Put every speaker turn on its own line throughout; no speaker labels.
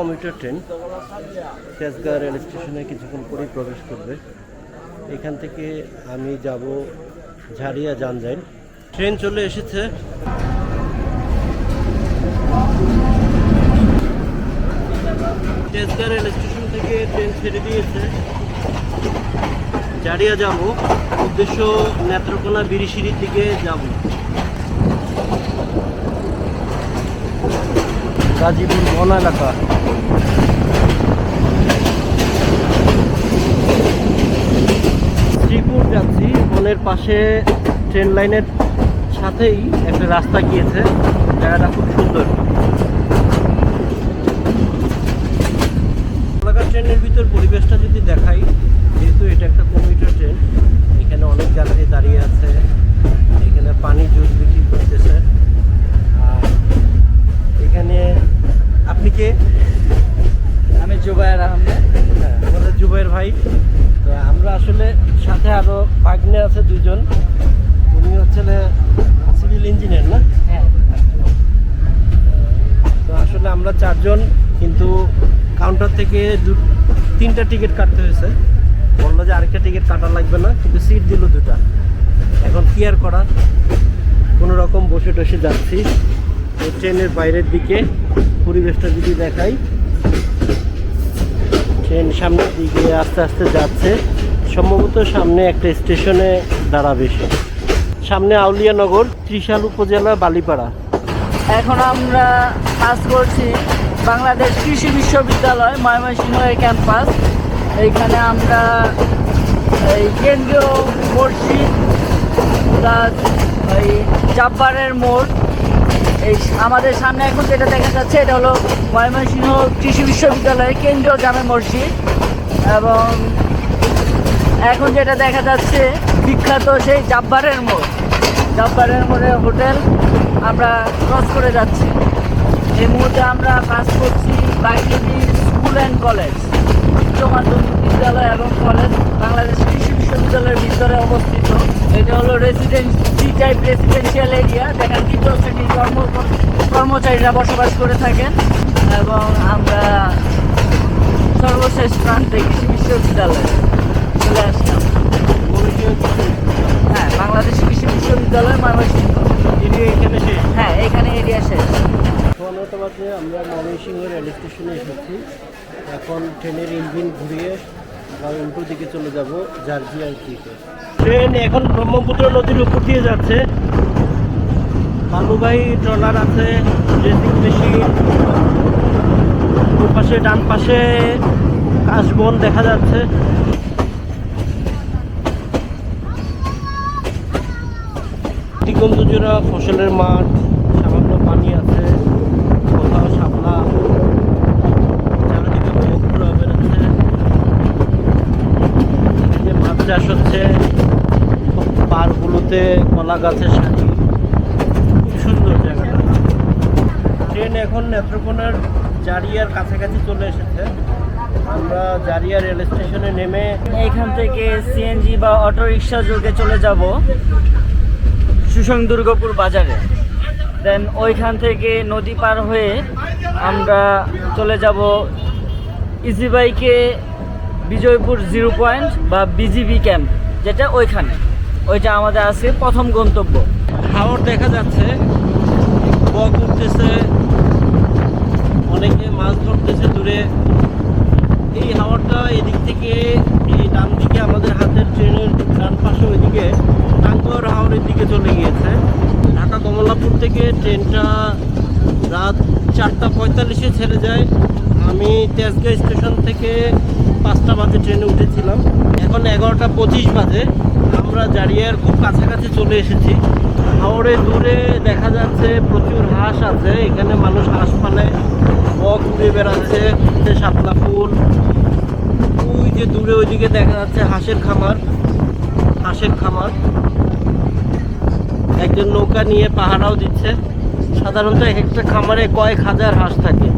Commuter train Tejgaon rail স্টেশনে কিছুক্ষণ পরেই প্রবেশ করবে। এখান থেকে আমি যাব ঝাড়িয়া যানজাইন ট্রেন চলে এসেছে। তেজগাঁ রেল স্টেশন থেকে ট্রেন ছেড়ে দিয়েছে। ঝাড়িয়া যাব। উদ্দেশ্য নেত্রকোনা বিরিশিরির দিকে যাব। গাজীপুর বন এলাকা। বনের পাশে ট্রেন লাইনের সাথেই একটা রাস্তা গিয়েছে। জায়গাটা খুব সুন্দর কলকাতা ট্রেনের ভিতর পরিবেশটা যদি দেখাই যেহেতু এটা একটা কমিউটার ট্রেন এখানে অনেক গ্যালারি দাঁড়িয়ে আছে এখানে পানি জুস বিক্রি করতেছে আর এখানে আপনি কে
আমি জুবাইর আহমেদ
হ্যাঁ, আমাদের জুবাইর ভাই তো আমরা আসলে সাথে আরও ভাগ্নে আছে দুজন উনি হচ্ছে সিভিল ইঞ্জিনিয়ার না
হ্যাঁ
তো আসলে আমরা চারজন কিন্তু কাউন্টার থেকে দু তিনটা টিকিট কাটতে হয়েছে। বলল যে আরেকটা টিকিট কাটা লাগবে না, কিন্তু সিট দিল দুটা। এখন কি আর করা? কোনো রকম বসে টসে যাচ্ছি। এই ট্রেনের বাইরের দিকে পরিবেশটা যদি দেখাই। ট্রেন সামনের দিকে আস্তে আস্তে যাচ্ছে। সম্ভবত সামনে একটা স্টেশনে দাঁড়াবে সে। সামনে আউলিয়ানগর, ত্রিশাল উপজেলা, বালিপাড়া।
এখন আমরা কাজ করছি। বাংলাদেশ কৃষি বিশ্ববিদ্যালয় ময়মনসিংহের ক্যাম্পাস। এইখানে আমরা এই কেন্দ্রীয় মসজিদ প্লাস এই জাব্বারের মোড়। এই আমাদের সামনে এখন যেটা দেখা যাচ্ছে, এটা হলো ময়মনসিংহ কৃষি বিশ্ববিদ্যালয়ের কেন্দ্রীয় জামে মসজিদ এবং এখন যেটা দেখা যাচ্ছে, বিখ্যাত সেই জাব্বারের মোড়। জাব্বারের মোড়ে হোটেল আমরা ক্রস করে যাচ্ছি। এই মুহূর্তে আমরা কাজ করছি বাইকেবি স্কুল অ্যান্ড কলেজ উচ্চ মাধ্যমিক বিদ্যালয় এবং কলেজ বাংলাদেশ কৃষি বিশ্ববিদ্যালয়ের ভিতরে অবস্থিত। এটা হলো রেসিডেন্সি টাইপ রেসিডেন্সিয়াল এরিয়া যেখানে তৃতীয় শ্রেণির কর্ম কর্মচারীরা বসবাস করে থাকেন এবং আমরা সর্বশেষ প্রান্তে কৃষি বিশ্ববিদ্যালয়ে চলে আসলাম। হ্যাঁ বাংলাদেশ কৃষি বিশ্ববিদ্যালয়
এরিয়া এখানে শেষ?
হ্যাঁ এখানে এরিয়া শেষ।
পনেরোটা বাজে আমরা ময়মনসিংহ রেল স্টেশনে এসেছি। এখন ট্রেনের ইঞ্জিন ঘুরিয়ে আমরা উল্টো দিকে চলে যাব জার্জিয়ার দিকে ট্রেন এখন ব্রহ্মপুত্র নদীর উপর দিয়ে যাচ্ছে। বালুবাহী ট্রলার আছে ড্রেসিং মেশিন। পাশে ডান পাশে কাশবন দেখা যাচ্ছে। ফসলের মাঠ সামান্য পানি আছে কোথাও শাপলা চারিদিকে বকুড়া বেরোচ্ছে এই যে মাছ চাষ হচ্ছে। পারগুলোতে কলা গাছের সারি খুব সুন্দর জায়গাটা। ট্রেন এখন নেত্রকোনার জারিয়ার কাছাকাছি চলে এসেছে। আমরা জারিয়া রেল স্টেশনে নেমে
এখান থেকে সিএনজি বা অটো রিক্সা যোগে চলে যাব সুসং দুর্গাপুর বাজারে। দেন ওইখান থেকে নদী পার হয়ে আমরা চলে যাব ইজি বাইকে বিজয়পুর জিরো পয়েন্ট বা বিজিবি ক্যাম্প, যেটা ওইখানে। ওইটা আমাদের আজকে প্রথম গন্তব্য।
হাওর দেখা যাচ্ছে, বক উঠতেছে, অনেকে মাছ ধরতেছে দূরে। এই হাওয়াটা এদিক থেকে, এই ডান দিকে আমাদের হাতের ট্রেনের ডান পাশে ওইদিকে টাঙ্গুয়ার হাওড়ের দিকে চলে গিয়েছে। ঢাকা কমলাপুর থেকে ট্রেনটা রাত চারটা পঁয়তাল্লিশে ছেড়ে যায়। আমি তেজগাঁ স্টেশন থেকে পাঁচটা বাজে ট্রেনে উঠেছিলাম। এখন এগারোটা পঁচিশ বাজে। আমরা জারিয়ার খুব কাছাকাছি চলে এসেছি। হাওড়ে দূরে দেখা যাচ্ছে প্রচুর হাঁস আছে। এখানে মানুষ হাঁস পালে, বক উড়ে বেড়াচ্ছে শাপলা ফুল। ওই যে দূরে ওইদিকে দেখা যাচ্ছে হাঁসের খামার। হাঁসের খামার। একজন নৌকা নিয়ে পাহারাও দিচ্ছে। সাধারণত এক একটা খামারে কয়েক হাজার হাঁস থাকে।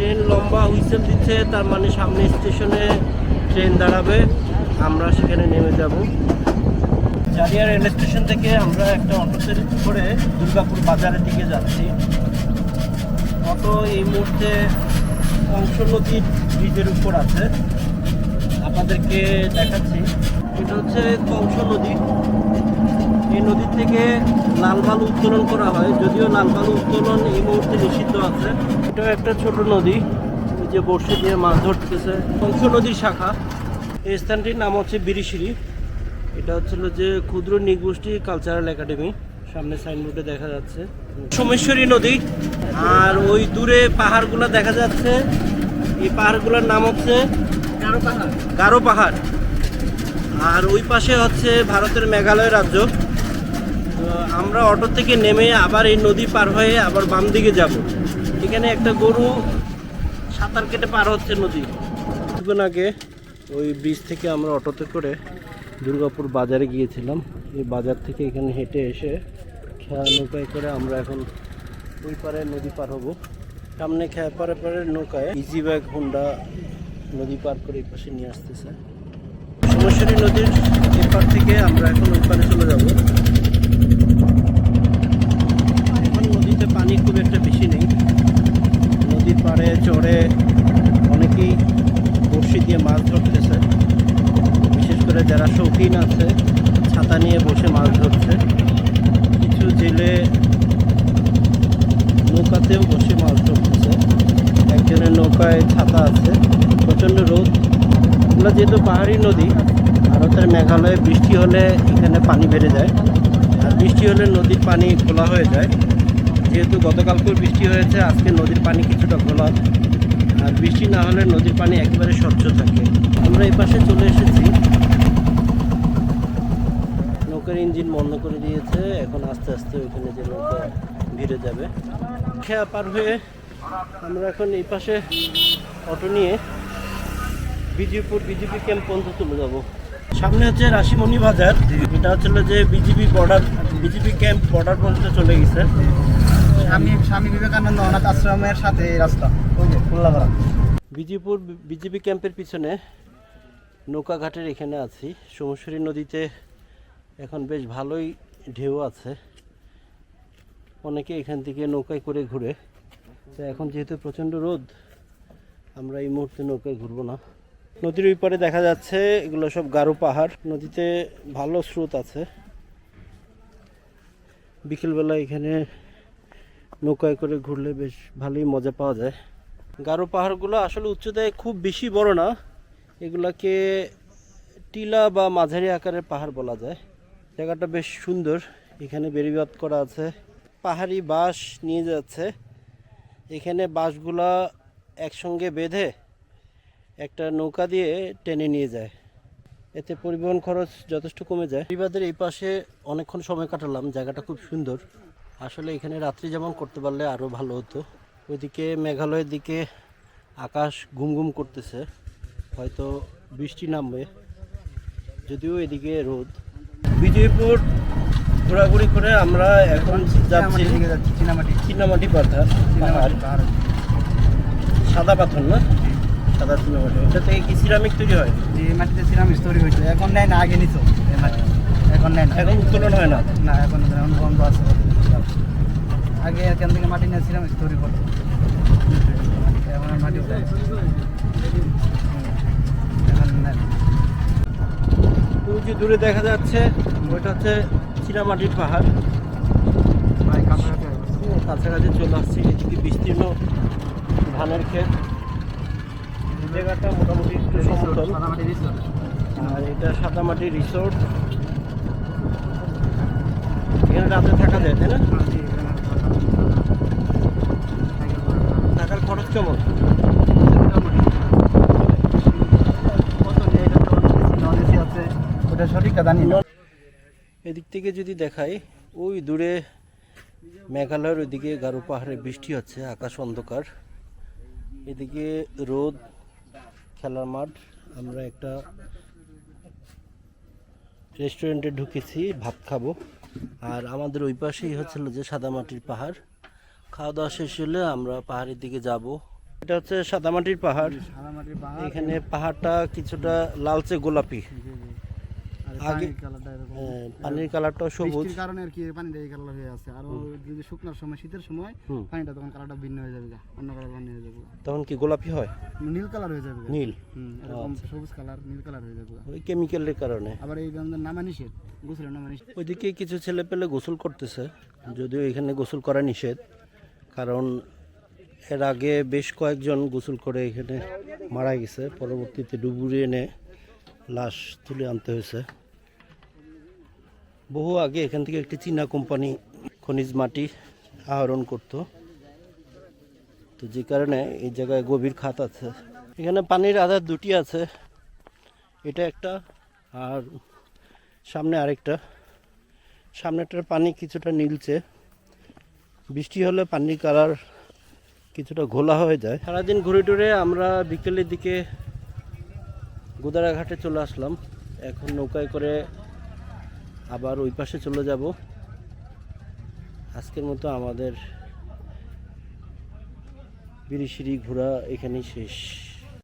ট্রেন লম্বা হুইসেল দিচ্ছে, তার মানে সামনে স্টেশনে ট্রেন দাঁড়াবে। আমরা সেখানে নেমে যাব। জারিয়া রেল স্টেশন থেকে আমরা একটা অটোতে করে দুর্গাপুর বাজারের দিকে যাচ্ছি। অটো এই মুহূর্তে কংস নদীর ব্রিজের উপর আছে। আপনাদেরকে দেখাচ্ছি। এটা হচ্ছে কংস নদী। এই নদীর থেকে লাল বালু উত্তোলন করা হয়। যদিও লাল বালু উত্তোলন এই মুহূর্তে নিষিদ্ধ আছে। এটা একটা ছোট নদী যে বর্ষি দিয়ে মাছ ধরতেছে। কংস নদীর শাখা। এই স্থানটির নাম হচ্ছে বিরিশিরি। এটা হচ্ছিল যে ক্ষুদ্র নিগোষ্ঠী কালচারাল একাডেমি। সামনে সাইনবোর্ডে দেখা যাচ্ছে। সোমেশ্বরী নদী। আর ওই দূরে পাহাড়গুলো দেখা যাচ্ছে। এই পাহাড়গুলোর নাম হচ্ছে
গারো পাহাড়।
গারো পাহাড়। আর ওই পাশে হচ্ছে ভারতের মেঘালয় রাজ্য। আমরা অটো থেকে নেমে আবার এই নদী পার হয়ে আবার বাম দিকে যাব। এখানে একটা গরু সাঁতার কেটে পার হচ্ছে নদী। কিছুক্ষণ আগে ওই ব্রিজ থেকে আমরা অটোতে করে দুর্গাপুর বাজারে গিয়েছিলাম। এই বাজার থেকে এখানে হেঁটে এসে খেয়া নৌকায় করে আমরা এখন ওই পারে নদী পার হব। সামনে খেয়া পারে পারে নৌকায় ইজি ব্যাগ হুন্ডা নদী পার করে এই পাশে নিয়ে আসতেছে। সোমেশ্বরী নদীর এপার থেকে আমরা এখন ওই পারে চলে যাব এখন নদীতে পানি খুব একটা বেশি নেই পাড়ে চড়ে, অনেকেই বড়শি দিয়ে মাছ ধরতেছে। বিশেষ করে যারা শৌখিন আছে, ছাতা নিয়ে বসে মাছ ধরছে। কিছু জেলে নৌকাতেও বসে মাছ ধরতেছে। একজনের নৌকায় ছাতা আছে। প্রচণ্ড রোদ। এগুলো যেহেতু পাহাড়ি নদী, ভারতের মেঘালয়ে বৃষ্টি হলে এখানে পানি বেড়ে যায়। আর বৃষ্টি হলে নদীর পানি খোলা হয়ে যায়। যেহেতু গতকাল গতকালকেও বৃষ্টি হয়েছে, আজকে নদীর পানি কিছুটা খোলা আর বৃষ্টি না হলে নদীর পানি একেবারে স্বচ্ছ থাকে। আমরা এই পাশে চলে এসেছি। নৌকার ইঞ্জিন বন্ধ করে দিয়েছে। এখন আস্তে আস্তে ওইখানে যে নৌকা ভিড়ে যাবে। খেয়া পার হয়ে আমরা এখন এই পাশে অটো নিয়ে বিজেপুর বিজেপি ক্যাম্প পর্যন্ত চলে যাব। সামনে হচ্ছে রাশিমণি বাজার। এটা হচ্ছে যে BGB border BGB camp border পর্যন্ত চলে গেছে।
স্বামী স্বামী বিবেকানন্দ অনাথ আশ্রমের সাথে এই রাস্তা। ওই
বিজেপুর বিজেপি ক্যাম্পের পিছনে নৌকাঘাটের এখানে আছি। সোমেশ্বরী নদীতে এখন বেশ ভালোই ঢেউ আছে। অনেকে এখান থেকে নৌকায় করে ঘুরে। তো এখন যেহেতু প্রচণ্ড রোদ, আমরা এই মুহূর্তে নৌকায় ঘুরবো না। নদীর ওই পারে দেখা যাচ্ছে, এগুলো সব গারো পাহাড়। নদীতে ভালো স্রোত আছে। বিকেলবেলা এখানে নৌকায় করে ঘুরলে বেশ ভালোই মজা পাওয়া যায়। গারো পাহাড়গুলো আসলে উচ্চতায় খুব বেশি বড় না। এগুলাকে টিলা বা মাঝারি আকারের পাহাড় বলা যায়। জায়গাটা বেশ সুন্দর। এখানে বেরিবাদ করা আছে। পাহাড়ি বাঁশ নিয়ে যাচ্ছে। এখানে বাঁশগুলা একসঙ্গে বেঁধে একটা নৌকা দিয়ে টেনে নিয়ে যায়। এতে পরিবহন খরচ যথেষ্ট কমে যায়। বিবাদের এই পাশে অনেকক্ষণ সময় কাটালাম। জায়গাটা খুব সুন্দর। আসলে এখানে রাত্রি যেমন করতে পারলে আরও ভালো হতো। ওইদিকে মেঘালয়ের দিকে আকাশ ঘুম ঘুম করতেছে হয়তো বৃষ্টি নামবে যদিও এদিকে রোদ। বিজয়পুর ঘোরাঘুরি করে আমরা এখন যাচ্ছি
চিনামাটি
পাথর পাহাড় সাদা পাথর না? সাদা চিনামাটি। ওটা থেকে কি সিরামিক তৈরি হয়?
যে মাটিতে সিরামিক তৈরি হয়েছে। এখন নেয় না আগে নিত। এই এখন নেয় না।
এখন উত্তোলন হয় না?
না এখন এখন বন্ধ আছে। আগে এখান থেকে মাটি নিয়েছিলাম তৈরি করতো। এখন মাটি
যে দূরে দেখা যাচ্ছে ওইটা হচ্ছে চিনামাটির পাহাড়।
ভাই কাছাকাছি
কাছাকাছি চলে আসছি এদিকে বিস্তীর্ণ ধানের ক্ষেত। জায়গাটা মোটামুটি একটু সমতল।
রিসোর্ট।
আর এটা সাদামাটি রিসোর্ট। এখানে রাতে থাকা যায় তাই না
জি, এখানে সাইকেল করে যাওয়া।
থাকার
ওটা সঠিকটা জানি না।
এদিক থেকে যদি দেখাই ওই দূরে মেঘালয়ের ওইদিকে গারো পাহাড়ে বৃষ্টি হচ্ছে আকাশ অন্ধকার। এদিকে রোদ খেলার মাঠ আমরা একটা রেস্টুরেন্টে ঢুকেছি ভাত খাব। আর আমাদের ওই পাশেই হচ্ছিল যে সাদামাটির পাহাড়। খাওয়া দাওয়া শেষ হলে আমরা পাহাড়ের দিকে যাব। এটা হচ্ছে সাদামাটির পাহাড়।
পাহাড়।
এখানে পাহাড়টা কিছুটা লালচে গোলাপি। আগে-
পানির কালারটা
হ্যাঁ, সবুজ।
কারণে আর কি পানিটা এই কালার হয়ে আছে। আর যদি শুকনার সময় শীতের সময় পানিটা তখন কালারটা ভিন্ন হয়ে যাবে অন্য কালার পানি হয়ে যাবে
তখন কি গোলাপি হয়?
নীল কালার হয়ে যাবে
নীল?
হুম, এরকম সবুজ কালার নীল কালার হয়ে যাবে।
ওই কেমিক্যালের কারণে।
আবার এই গন্ধের নামা নিষেধ গোসলের নামা নিষেধ।
ওইদিকে কিছু ছেলে পেলে গোসল করতেছে। যদিও এখানে গোসল করা নিষেধ। কারণ এর আগে বেশ কয়েকজন গোসল করে এখানে মারা গেছে। পরবর্তীতে ডুবুরি এনে লাশ তুলে আনতে হয়েছে। বহু আগে এখান থেকে একটি চীনা কোম্পানি খনিজ মাটি আহরণ করত। তো যে কারণে এই জায়গায় গভীর খাত আছে। এখানে পানির আধার দুটি আছে। এটা একটা আর সামনে আরেকটা। সামনেটার পানি কিছুটা নীলছে বৃষ্টি হলে পানির কালার কিছুটা ঘোলা হয়ে যায়। সারাদিন ঘুরে টুরে আমরা বিকেলের দিকে গোদারাঘাটে চলে আসলাম। এখন নৌকায় করে আবার ওই পাশে চলে যাব। আজকের মতো আমাদের বিড়ি সিঁড়ি ঘোরা এখানেই শেষ।